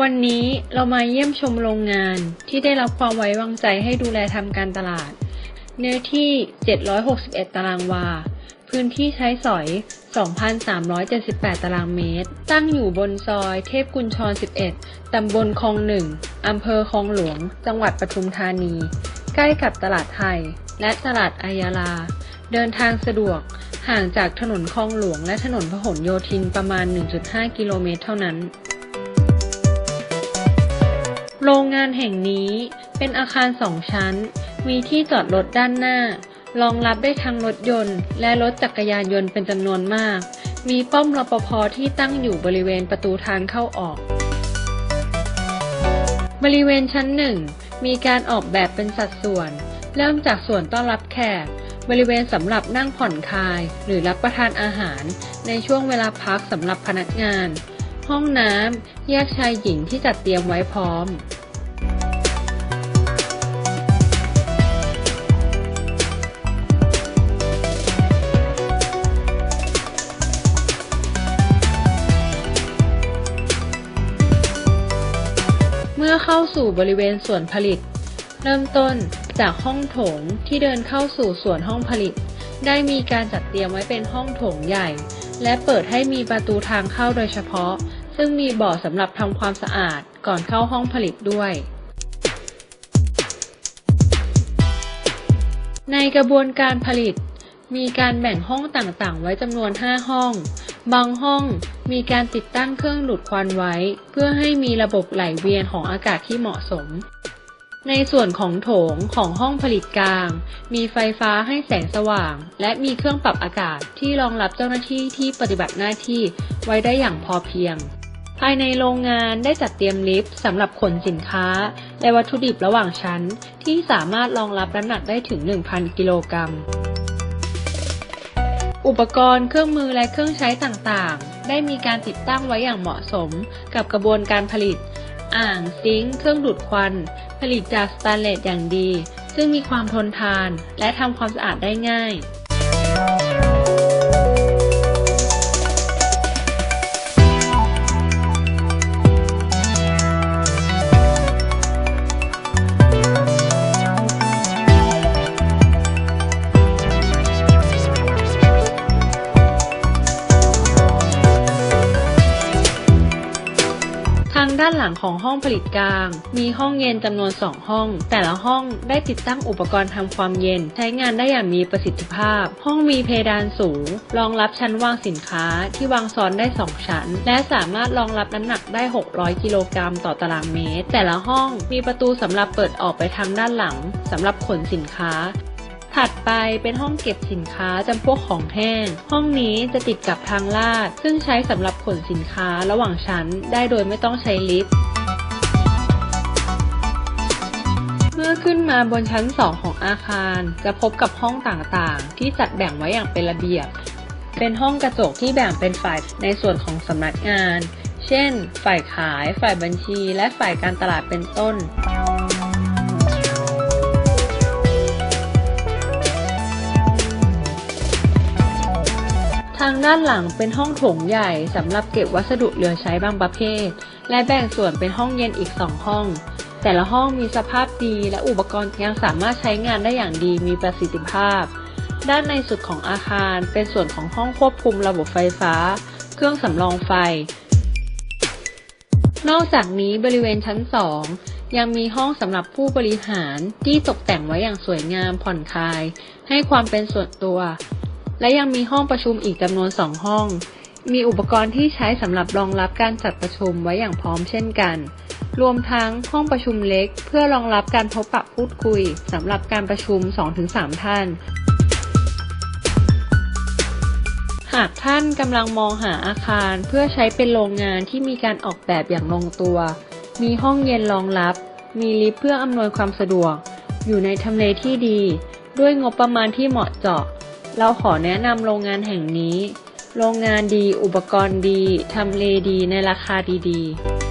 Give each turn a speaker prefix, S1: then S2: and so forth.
S1: วันนี้เรามาเยี่ยมชมโรงงานที่ได้รับความไว้วางใจให้ดูแลทำการตลาด เนื้อที่ 761 ตารางวา พื้นที่ใช้สอย 2,378 ตารางเมตร ตั้งอยู่บนซอยเทพกุญชร 11 ตำบลคลองหนึ่งอำเภอคลองหลวง จังหวัดปทุมธานี ใกล้กับตลาดไทย และตลาดอายาลา เดินทางสะดวก ห่างจากถนนคลองหลวงและถนนพหลโยธินประมาณ 1.5 กิโลเมตรเท่านั้น โรงงานแห่งนี้เป็นอาคารสองชั้น มีที่จอดรถด้านหน้า รองรับได้ทั้งรถยนต์ และรถจักรยานยนต์เป็นจำนวนมาก มีป้อมรปภที่ตั้งอยู่บริเวณประตูทางเข้าออก บริเวณชั้นหนึ่งมีการออกแบบเป็นสัดส่วน เริ่มจากส่วนต้อนรับแขก บริเวณสำหรับนั่งผ่อนคลาย หรือรับประทานอาหาร ในช่วงเวลาพักสำหรับพนักงานห้องน้ำ แยกชายหญิงที่จัดเตรียมไว้พร้อม อเข้าสู่บริเวณส่วนผลิต เริ่มต้นจากห้องโถงที่เดินเข้าสู่ส่วนห้องผลิต ได้มีการจัดเตรียมไว้เป็นห้องโถงใหญ่ และเปิดให้มีประตูทางเข้าโดยเฉพาะ ซึ่งมีบ่อสำหรับทำความสะอาดก่อนเข้าห้องผลิตด้วยในกระบวนการผลิต มีการแบ่งห้องต่างๆ ไว้จำนวน 5 ห้อง บางห้องมีการติดตั้งเครื่องดูดควันไว้ เพื่อให้มีระบบไหลเวียนของอากาศที่เหมาะสม ในส่วนของโถงของห้องผลิตกลาง มีไฟฟ้าให้แสงสว่าง และมีเครื่องปรับอากาศที่รองรับเจ้าหน้าที่ที่ปฏิบัติหน้าที่ไว้ได้อย่างพอเพียง ภายในโรงงานได้จัดเตรียมลิฟต์สำหรับขนสินค้า และวัตถุดิบระหว่างชั้น ที่สามารถรองรับน้ำหนักได้ถึง 1,000 กิโลกรัม อุปกรณ์เครื่องมือและเครื่องใช้ต่างๆ ได้มีการติดตั้งไว้อย่างเหมาะสมกับกระบวนการผลิต อ่างซิงค์เครื่องดูดควัน ผลิตจากสแตนเลสอย่างดี ซึ่งมีความทนทานและทำความสะอาดได้ง่าย ด้านหลังของห้องผลิตกลาง มีห้องเย็นจำนวน 2 ห้อง แต่ละห้องได้ติดตั้งอุปกรณ์ทำความเย็น ใช้งานได้อย่างมีประสิทธิภาพ ห้องมีเพดานสูง รองรับชั้นวางสินค้าที่วางซ้อนได้ 2 ชั้น และสามารถรองรับน้ำหนักได้ 600 กิโลกรัมต่อตารางเมตร แต่ละห้องมีประตูสำหรับเปิดออกไปทางด้านหลังสำหรับขนสินค้า ถัดไปเป็นห้องเก็บสินค้าจำพวกของแห้ง ห้องนี้จะติดกับทางลาด ซึ่งใช้สำหรับขนสินค้าระหว่างชั้นได้โดยไม่ต้องใช้ลิฟต์เมื่อขึ้นมาบนชั้น 2 ของอาคาร จะพบกับห้องต่างๆ ที่จัดแบ่งไว้อย่างเป็นระเบียบ เป็นห้องกระจกที่แบ่งเป็นฝ่ายในส่วนของสำนักงาน เช่น ฝ่ายขาย ฝ่ายบัญชี และฝ่ายการตลาดเป็นต้นางด้านหลังเป็นห้องโถงใหญ่สำหรับเก็บวัสดุเหลือใช้บางประเภท และแบ่งส่วนเป็นห้องเย็นอีก2ห้อง แต่ละห้องมีสภาพดีและอุปกรณ์ยังสามารถใช้งานได้อย่างดีมีประสิทธิภาพ ด้านในสุดของอาคารเป็นส่วนของห้องควบคุมระบบไฟฟ้า เครื่องสำรองไฟ นอกจากนี้บริเวณชั้น2ยังมีห้องสำหรับผู้บริหารที่ตกแต่งไว้อย่างสวยงามผ่อนคลาย ให้ความเป็นส่วนตัว และยังมีห้องประชุมอีกจำนวน2ห้อง มีอุปกรณ์ที่ใช้สำหรับรองรับการจัดประชุมไว้อย่างพร้อมเช่นกัน รวมทั้งห้องประชุมเล็ก เพื่อรองรับการพบปะพูดคุยสำหรับการประชุม 2-3 ท่าน หากท่านกำลังมองหาอาคารเพื่อใช้เป็นโรงงานที่มีการออกแบบอย่างลงตัว มีห้องเย็นรองรับ มีลิฟต์เพื่ออำนวยความสะดวก อยู่ในทำเลที่ดี ด้วยงบประมาณที่เหมาะเจาะ เราขอแนะนำโรงงานแห่งนี้ โรงงานดี อุปกรณ์ดี ทำเลดีในราคาดีๆ